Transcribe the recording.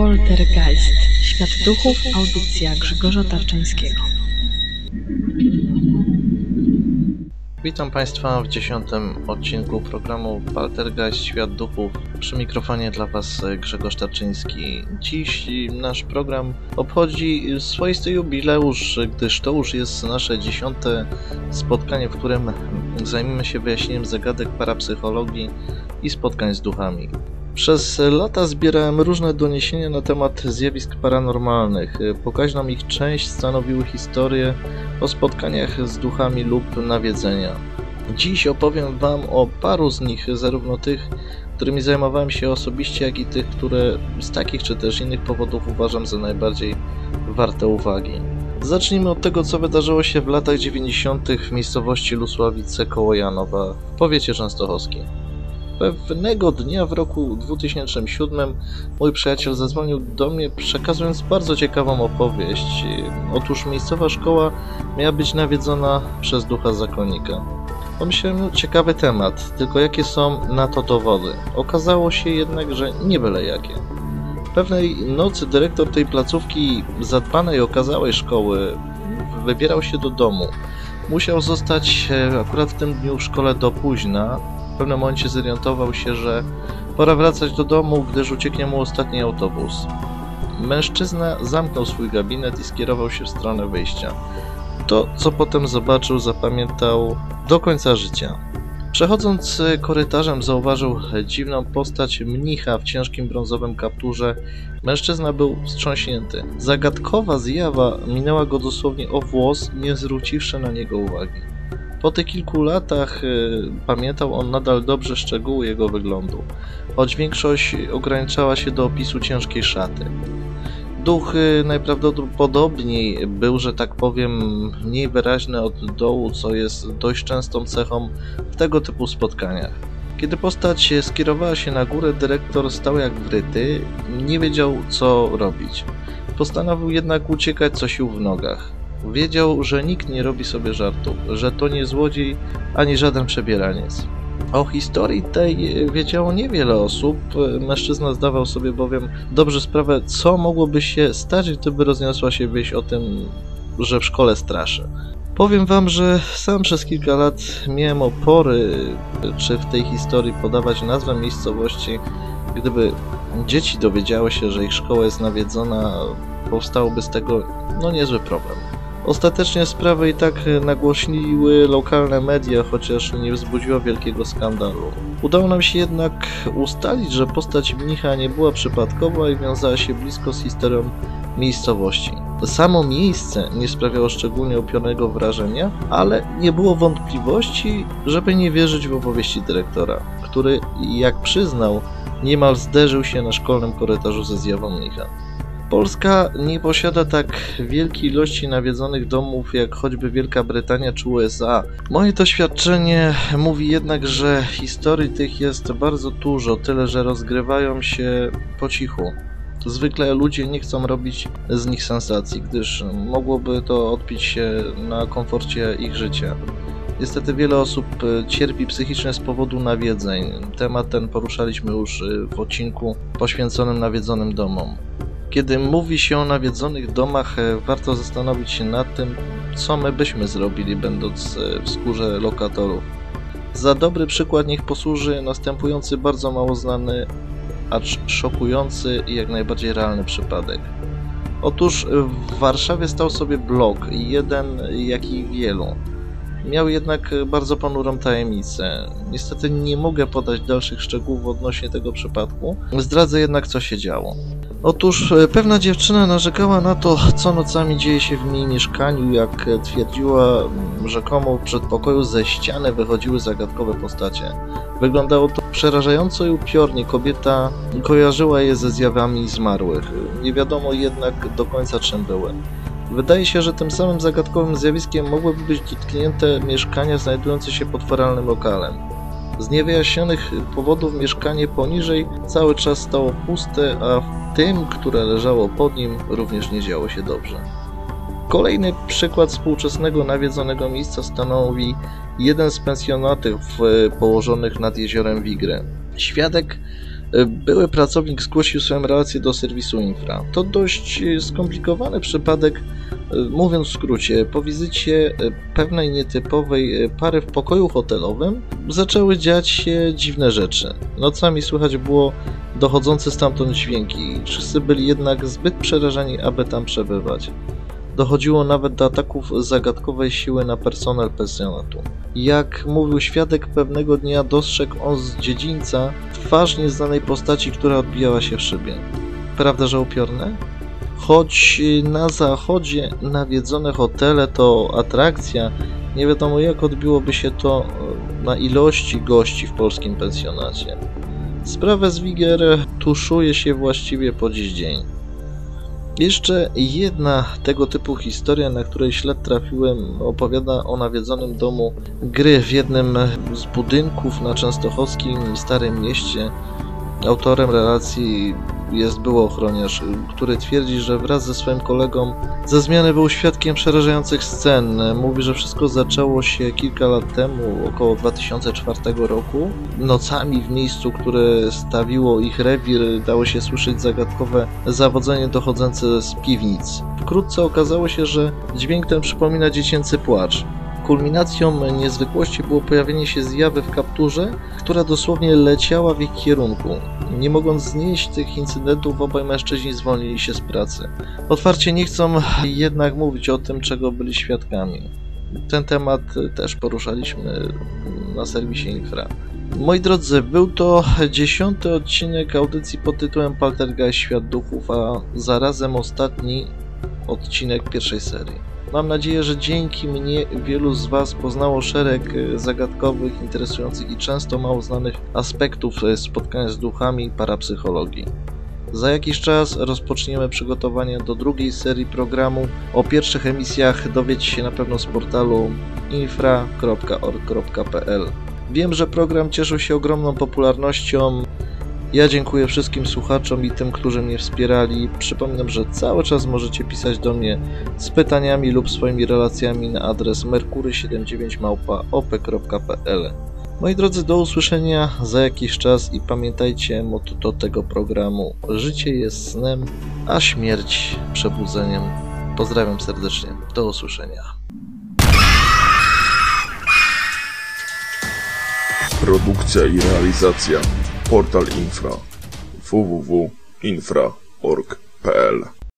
Poltergeist. Świat duchów. Audycja Grzegorza Tarczyńskiego. Witam Państwa w dziesiątym odcinku programu Poltergeist Świat Duchów. Przy mikrofonie dla Was Grzegorz Tarczyński. Dziś nasz program obchodzi swoisty jubileusz, gdyż to już jest nasze dziesiąte spotkanie, w którym zajmiemy się wyjaśnieniem zagadek parapsychologii i spotkań z duchami. Przez lata zbierałem różne doniesienia na temat zjawisk paranormalnych. Pokaźną ich część stanowiły historie o spotkaniach z duchami lub nawiedzenia. Dziś opowiem Wam o paru z nich, zarówno tych, którymi zajmowałem się osobiście, jak i tych, które z takich czy też innych powodów uważam za najbardziej warte uwagi. Zacznijmy od tego, co wydarzyło się w latach 90. w miejscowości Lusławice koło Janowa w powiecie częstochowskim. Pewnego dnia w roku 2007 mój przyjaciel zadzwonił do mnie przekazując bardzo ciekawą opowieść. Otóż miejscowa szkoła miała być nawiedzona przez ducha zakonnika. Pomyślałem, no ciekawy temat, tylko jakie są na to dowody. Okazało się jednak, że nie byle jakie. Pewnej nocy dyrektor tej placówki zadbanej okazałej szkoły wybierał się do domu. Musiał zostać akurat w tym dniu w szkole do późna, pewnym momencie zorientował się, że pora wracać do domu, gdyż ucieknie mu ostatni autobus. Mężczyzna zamknął swój gabinet i skierował się w stronę wyjścia. To, co potem zobaczył, zapamiętał do końca życia. Przechodząc korytarzem zauważył dziwną postać mnicha w ciężkim brązowym kapturze. Mężczyzna był wstrząśnięty. Zagadkowa zjawa minęła go dosłownie o włos, nie zwróciwszy na niego uwagi. Po tych kilku latach y, pamiętał on nadal dobrze szczegóły jego wyglądu, choć większość ograniczała się do opisu ciężkiej szaty. Duch y, najprawdopodobniej był, że tak powiem, mniej wyraźny od dołu, co jest dość częstą cechą w tego typu spotkaniach. Kiedy postać skierowała się na górę, dyrektor stał jak wryty, nie wiedział co robić. Postanowił jednak uciekać co sił w nogach. Wiedział, że nikt nie robi sobie żartów, że to nie złodziej ani żaden przebieraniec. O historii tej wiedziało niewiele osób. Mężczyzna zdawał sobie bowiem dobrze sprawę, co mogłoby się stać, gdyby rozniosła się wieść o tym, że w szkole straszy. Powiem wam, że sam przez kilka lat miałem opory, czy w tej historii podawać nazwę miejscowości. Gdyby dzieci dowiedziały się, że ich szkoła jest nawiedzona, powstałby z tego no niezły problem. Ostatecznie sprawę i tak nagłośniły lokalne media, chociaż nie wzbudziła wielkiego skandalu. Udało nam się jednak ustalić, że postać mnicha nie była przypadkowa i wiązała się blisko z historią miejscowości. Samo miejsce nie sprawiało szczególnie upionego wrażenia, ale nie było wątpliwości, żeby nie wierzyć w opowieści dyrektora, który, jak przyznał, niemal zderzył się na szkolnym korytarzu ze zjawą mnicha. Polska nie posiada tak wielkiej ilości nawiedzonych domów jak choćby Wielka Brytania czy USA. Moje doświadczenie mówi jednak, że historii tych jest bardzo dużo, tyle że rozgrywają się po cichu. Zwykle ludzie nie chcą robić z nich sensacji, gdyż mogłoby to odbić się na komforcie ich życia. Niestety wiele osób cierpi psychicznie z powodu nawiedzeń. Temat ten poruszaliśmy już w odcinku poświęconym nawiedzonym domom. Kiedy mówi się o nawiedzonych domach, warto zastanowić się nad tym, co my byśmy zrobili, będąc w skórze lokatorów. Za dobry przykład niech posłuży następujący bardzo mało znany, acz szokujący i jak najbardziej realny przypadek. Otóż w Warszawie stał sobie blok, jeden jak i wielu. Miał jednak bardzo ponurą tajemnicę. Niestety nie mogę podać dalszych szczegółów odnośnie tego przypadku. Zdradzę jednak, co się działo. Otóż pewna dziewczyna narzekała na to, co nocami dzieje się w jej mieszkaniu. Jak twierdziła, rzekomo w przedpokoju ze ściany wychodziły zagadkowe postacie. Wyglądało to przerażająco i upiornie. Kobieta kojarzyła je ze zjawami zmarłych. Nie wiadomo jednak do końca czym były. Wydaje się, że tym samym zagadkowym zjawiskiem mogłyby być dotknięte mieszkania znajdujące się pod feralnym lokalem. Z niewyjaśnionych powodów mieszkanie poniżej cały czas stało puste, a w tym, które leżało pod nim, również nie działo się dobrze. Kolejny przykład współczesnego nawiedzonego miejsca stanowi jeden z pensjonatów położonych nad jeziorem Wigry. Świadek E, Były pracownik zgłosił swoją relację do serwisu infra. To dość e, skomplikowany przypadek, e, mówiąc w skrócie. Po wizycie e, pewnej nietypowej e, pary w pokoju hotelowym zaczęły dziać się dziwne rzeczy. Nocami słychać było dochodzące stamtąd dźwięki. Wszyscy byli jednak zbyt przerażeni, aby tam przebywać. Dochodziło nawet do ataków zagadkowej siły na personel pensjonatu. Jak mówił świadek, pewnego dnia dostrzegł on z dziedzińca twarz nieznanej postaci, która odbijała się w szybie. Prawda, że upiorne? Choć na zachodzie nawiedzone hotele to atrakcja, nie wiadomo jak odbiłoby się to e, na ilości gości w polskim pensjonacie. Sprawę Zwiger tuszuje się właściwie po dziś dzień. Jeszcze jedna tego typu historia, na której śled trafiłem, opowiada o nawiedzonym domu gry w jednym z budynków na częstochowskim Starym Mieście. Autorem relacji jest były ochroniarz, który twierdzi, że wraz ze swoim kolegą ze zmiany był świadkiem przerażających scen. Mówi, że wszystko zaczęło się kilka lat temu, około 2004 roku. Nocami w miejscu, które stawiło ich rewir, dało się słyszeć zagadkowe zawodzenie dochodzące z piwnic. Wkrótce okazało się, że dźwięk ten przypomina dziecięcy płacz. Kulminacją niezwykłości było pojawienie się zjawy w kapturze, która dosłownie leciała w ich kierunku. Nie mogąc znieść tych incydentów, obaj mężczyźni zwolnili się z pracy. Otwarcie nie chcą jednak mówić o tym, czego byli świadkami. Ten temat też poruszaliśmy na serwisie Infra. Moi drodzy, był to dziesiąty odcinek audycji pod tytułem Poltergeist Świat Duchów, a zarazem ostatni odcinek pierwszej serii. Mam nadzieję, że dzięki mnie wielu z Was poznało szereg e, zagadkowych, interesujących i często mało znanych aspektów e, spotkania z duchami i parapsychologii. Za jakiś czas rozpoczniemy przygotowania do drugiej serii programu. O pierwszych emisjach dowiecie się na pewno z portalu infra.org.pl. Wiem, że program cieszył się ogromną popularnością. Ja dziękuję wszystkim słuchaczom i tym, którzy mnie wspierali. Przypominam, że cały czas możecie pisać do mnie z pytaniami lub swoimi relacjami na adres merkury79małpa.op.pl Moi drodzy, do usłyszenia za jakiś czas i pamiętajcie motto tego programu. Życie jest snem, a śmierć przebudzeniem. Pozdrawiam serdecznie. Do usłyszenia. Produkcja i realizacja Portal Infra www.infra.org.pl